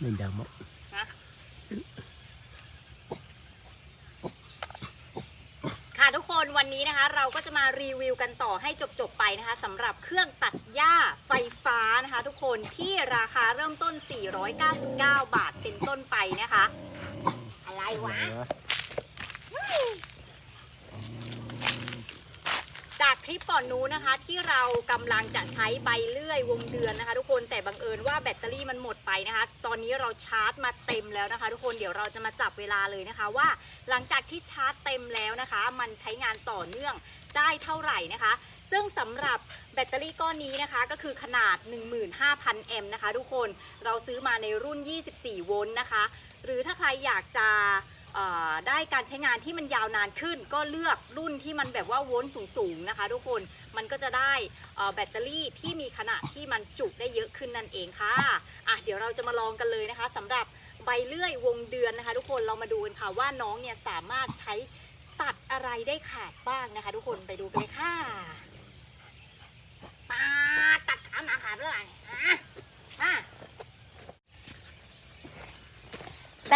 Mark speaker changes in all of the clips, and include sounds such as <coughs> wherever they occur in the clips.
Speaker 1: ไม่ดำอะ
Speaker 2: ค่ะทุกคนวันนี้นะคะ เราก็จะมารีวิวกันต่อให้จบๆไปนะคะสำหรับเครื่องตัดหญ้าไฟฟ้านะคะ ทุกคนที่ราคาเริ่มต้น 499 บาทเป็นต้นไปนะคะ อะไรวะ จากค ลิปก่อนนู้นนะคะ ที่เรากำลังจะใช้ใบเลื่อยวงเดือนนะคะ ทุกคนแต่บังเอิญว่าแบตเตอรี่มันหมดไปนะคะ ตอนนี้เราชาร์จมาเต็มแล้วนะคะ ทุกคนเดี๋ยวเราจะมาจับเวลาเลยนะคะ ว่าหลังจากที่ชาร์จเต็มแล้วนะคะ มันใช้งานต่อเนื่องได้เท่าไหร่นะคะ ซึ่งสำหรับแบตเตอรี่ก้อนนี้นะคะก็คือขนาด 15,000 แอมป์นะคะ ทุกคนเราซื้อมาในรุ่น 24 โวลต์นะคะ หรือถ้าใครอยากจะ ได้การใช้งานที่มันยาวนานขึ้น ก็เลือกรุ่นที่มันแบบว่าโวลต์สูงๆนะคะ ทุกคนมันก็จะได้แบตเตอรี่ที่มีขนาดที่มันจุได้เยอะขึ้นนั่นเองค่ะอะเดี๋ยวเราจะมาลองกันเลยนะคะสำหรับใบเลื่อยวงเดือนนะคะ ทุกคนเรามาดูกันค่ะว่าน้องเนี่ยสามารถใช้ตัดอะไรได้ขาดบ้างนะคะ ทุกคนไปดูกันเลยค่ะมาตัดขามาขาดเรื่องอะไรฮะอะ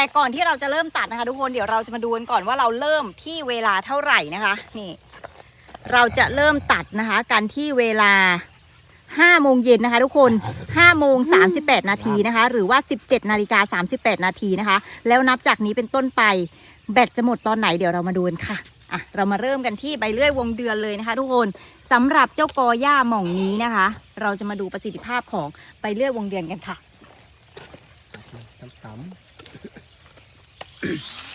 Speaker 2: แต่ก่อนที่เราจะเริ่มตัดนะคะ ทุกคนเดี๋ยวเราจะมาดูกันก่อนว่าเราเริ่มที่เวลาเท่าไหร่นะคะ นี่ เราจะเริ่มตัดนะคะ กันที่เวลา5โมงเย็นนะคะ ทุกคน5โมง38นาทีนะคะ หรือว่า17นาฬิกา38นาทีนะคะ แล้วนับจากนี้เป็นต้นไปแบตจะหมดตอนไหนเดี๋ยวเรามาดูกันค่ะอะ เรามาเริ่มกันที่ใบเลื่อยวงเดือนเลยนะคะ ทุกคนสำหรับเจ้ากอหญ้าหม่องนี้นะคะ เราจะมาดูประสิทธิภาพของใบเลื่อยวงเดือนกันค่ะ
Speaker 1: Peace. <coughs>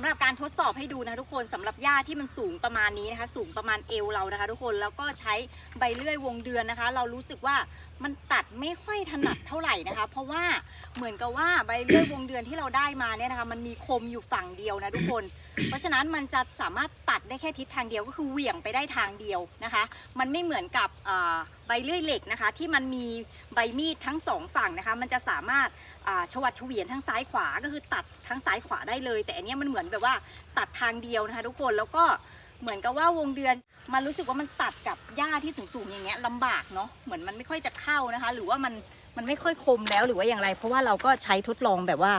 Speaker 1: ำ
Speaker 2: หรับการทดสอบให้ดูนะทุกคนสำหรับหญ้าที่มันสูงประมาณนี้นะคะ สูงประมาณเอวเรานะคะ ทุกคนแล้วก็ใช้ใบเลื่อยวงเดือนนะคะ เรารู้สึกว่ามันตัดไม่ค่อยถนัดเท่าไหร่นะคะ เพราะว่าเหมือนกับว่าใบเลื่อยวงเดือนที่เราได้มาเนี่ยนะคะ มันมีคมอยู่ฝั่งเดียวนะทุกคน เพราะฉะนั้นมันจะสามารถตัดได้แค่ทิศทางเดียวก็คือเหวี่ยงไปได้ทางเดียวนะคะ มันไม่เหมือนกับอ่า ใบเลื่อยเหล็กนะคะ ที่มันมีใบมีดทั้งสองฝั่งนะคะ มันจะสามารถชวัดเฉวียนทั้งซ้ายขวาก็คือตัดทั้งซ้ายขวาได้เลย แต่อันนี้มันเหมือนแบบว่าตัดทางเดียวนะคะ ทุกคนแล้วก็เหมือนกับว่าวงเดือนมันรู้สึกว่ามันตัดกับหญ้าที่สูงๆอย่างเงี้ยลำบากเนาะเหมือนมันไม่ค่อยจะเข้านะคะ หรือว่ามันมันไม่ค่อยคมแล้วหรือว่าอย่างไร เพราะว่าเราก็ใช้ทดลองแบบว่า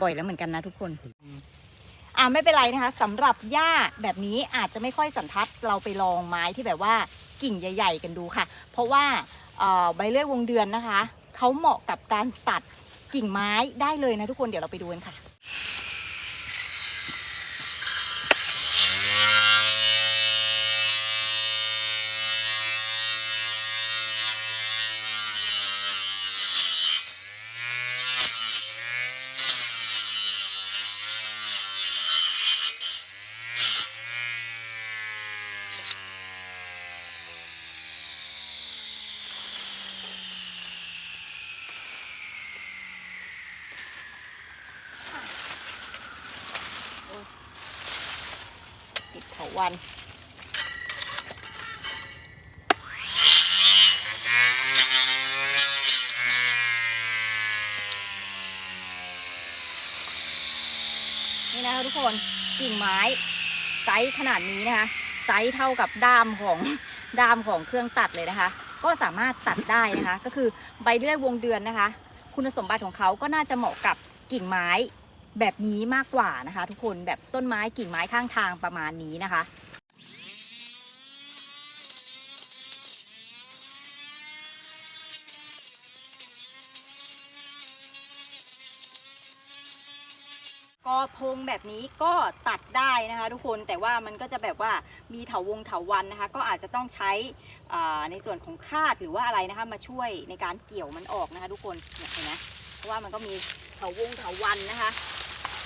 Speaker 2: บ่อยแล้วเหมือนกันนะทุกคนอ่าไม่เป็นไรนะคะสำหรับหญ้าแบบนี้อาจจะไม่ค่อยสันทัดเราไปลองไม้ที่แบบว่า กิ่งใหญ่ ๆ กันดูค่ะ เพราะว่าใบเลื่อยวงเดือนนะคะเขาเหมาะกับการตัดกิ่งไม้ได้เลยนะทุกคนเดี๋ยวเราไปดูกันค่ะ วัน นี่นะคะทุกคนกิ่งไม้ไซส์ขนาดนี้นะคะ ไซส์เท่ากับด้ามของด้ามของเครื่องตัดเลยนะคะ ก็สามารถตัดได้นะคะ ก็คือใบเลื่อยวงเดือนนะคะ คุณสมบัติของเขาก็น่าจะเหมาะกับกิ่งไม้ แบบนี้มากกว่านะคะ ทุกคนแบบต้นไม้กิ่งไม้ข้างทางประมาณนี้นะคะก็พงแบบนี้ก็ตัดได้นะคะ ทุกคนแต่ว่ามันก็จะแบบว่ามีเถาวงเถาวันนะคะ ก็อาจจะต้องใช้ในส่วนของคาดหรือว่าอะไรนะคะ มาช่วยในการเกี่ยวมันออกนะคะ ทุกคนเนี่ยเห็นไหมเพราะว่ามันก็มีเถาวงเถาวันนะคะ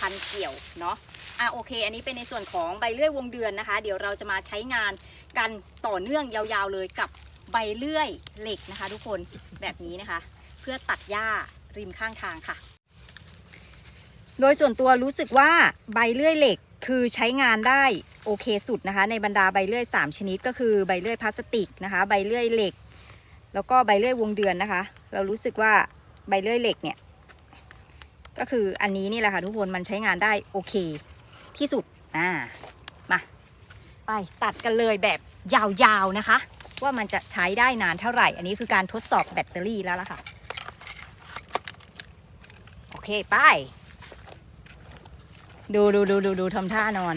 Speaker 2: พันเกี่ยวเนาะอะโอเค อันนี้เป็นในส่วนของใบเลื่อยวงเดือนนะคะ เดี๋ยวเราจะมาใช้งานกันต่อเนื่องยาวๆเลยกับใบเลื่อยเหล็กนะคะ ทุกคนแบบนี้นะคะ เพื่อตัดหญ้าริมข้างทางค่ะ โดยส่วนตัวรู้สึกว่าใบเลื่อยเหล็กคือใช้งานได้โอเคสุดนะคะ ในบรรดาใบเลื่อย 3 ชนิดก็คือใบเลื่อยพลาสติกนะคะ ใบเลื่อยเหล็ก แล้วก็ใบเลื่อยวงเดือนนะคะ เรารู้สึกว่าใบเลื่อยเหล็กเนี่ย ก็คืออันนี้นี่แหละค่ะทุกคนมันใช้งานได้โอเคที่สุดอ่ามาไปตัดกันเลยแบบยาวๆนะคะ ว่ามันจะใช้ได้นานเท่าไหร่ อันนี้คือการทดสอบแบตเตอรี่แล้วล่ะค่ะ โอเค ไป ดูดูดูดูดูทำท่านอน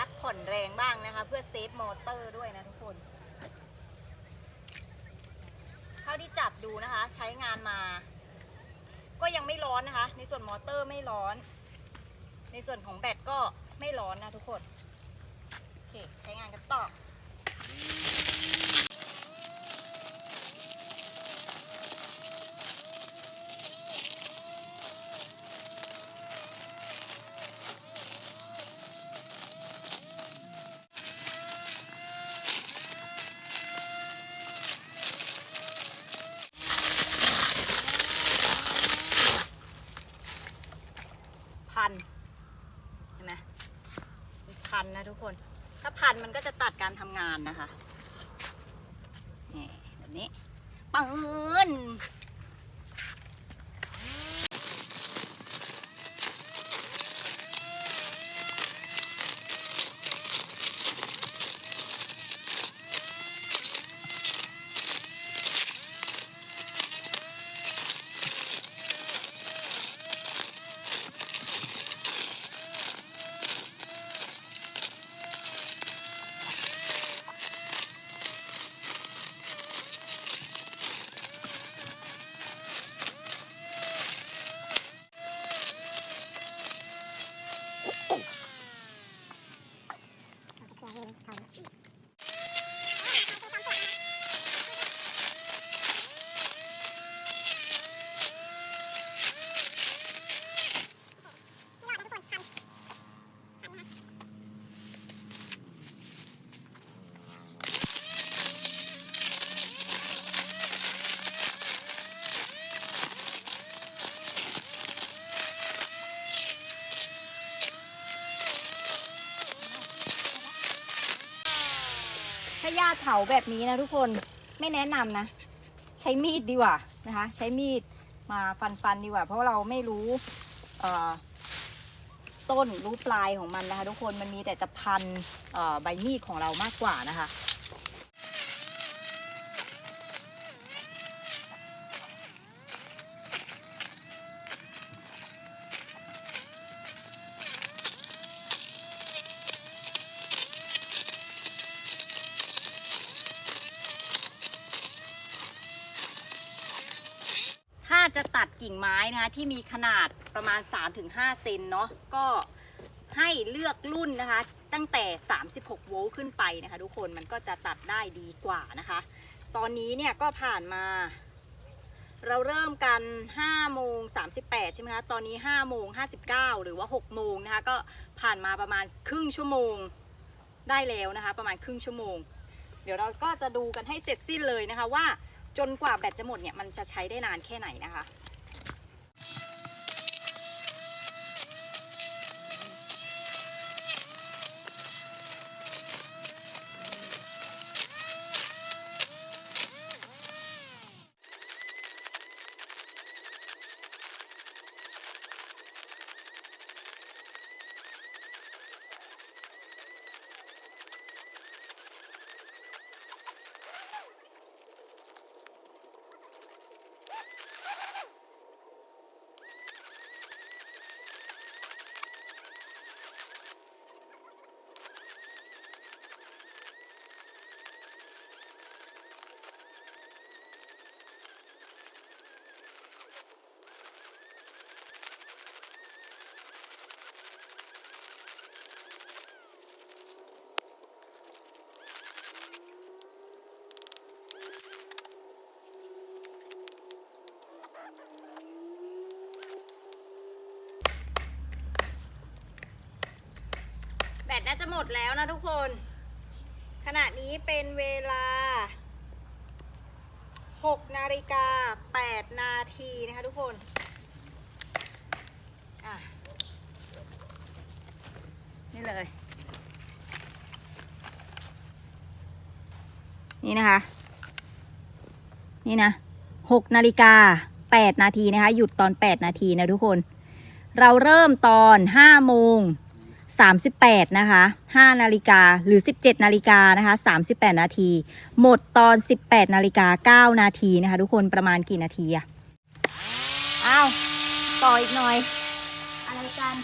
Speaker 2: พักผ่อนแรงบ้างนะคะ เพื่อเซฟมอเตอร์ด้วยนะทุกคนเท่าที่จับดูนะคะ ใช้งานมา ก็ยังไม่ร้อนนะคะ ในส่วนมอเตอร์ไม่ร้อน ในส่วนของแบตก็ไม่ร้อนนะทุกคน โอเค ใช้งานกันต่อ พันเห็นไหมมันพันนะทุก คน ถ้าพันมันก็จะตัดการทำงานนะคะนี่แบบนี้ปืน ถ้าหญ้าเถาแบบนี้นะทุกคนไม่แนะนำนะ ใช้มีดดีกว่านะคะ ใช้มีดมาฟันฟันๆดีกว่า เพราะเราไม่รู้ต้นรู้ปลายของมันนะคะ ทุกคนมันมีแต่จะพันใบมีดของเรามากกว่านะคะาจะ ตัดกิ่งไม้นะคะที่มีขนาดประมาณ 3-5 เซนเนาะก็ให้เลือกรุ่นนะคะ ตั้งแต่ 36 โวลต์ขึ้นไปนะคะ ทุกคนมันก็จะตัดได้ดีกว่านะคะ ตอนนี้เนี่ยก็ผ่านมา เราเริ่มกัน5โมง38 ใช่ไหมคะตอนนี้5โมง59 หรือว่า 6 โมงนะคะ ก็ผ่านมาประมาณครึ่งชั่วโมงได้แล้วนะคะ ประมาณครึ่งชั่วโมง เดี๋ยวเราก็จะดูกันให้เสร็จสิ้นเลยนะคะว่าจนกว่าแบตจะหมดเนี่ยมันจะใช้ได้นานแค่ไหนนะคะ ดแล้วนะทุกคน ขณะนี้เป็นเวลา 6 นาฬิกา 8 นาทีนะคะทุกคนนี่เลย นี่นะคะ นี่นะ6นาฬิกา8นาทีนะคะ หยุดตอน8นาทีนะทุกคน เราเริ่มตอน5โมง 38 นะคะ 5 นาฬิกาหรือ 17 นาฬิกานะคะ 38 นาที หมดตอน 18 นาฬิกา 9 นาทีนะคะ ทุกคนประมาณกี่นาทีอะอ้าว ต่ออีกหน่อย อะไรกัน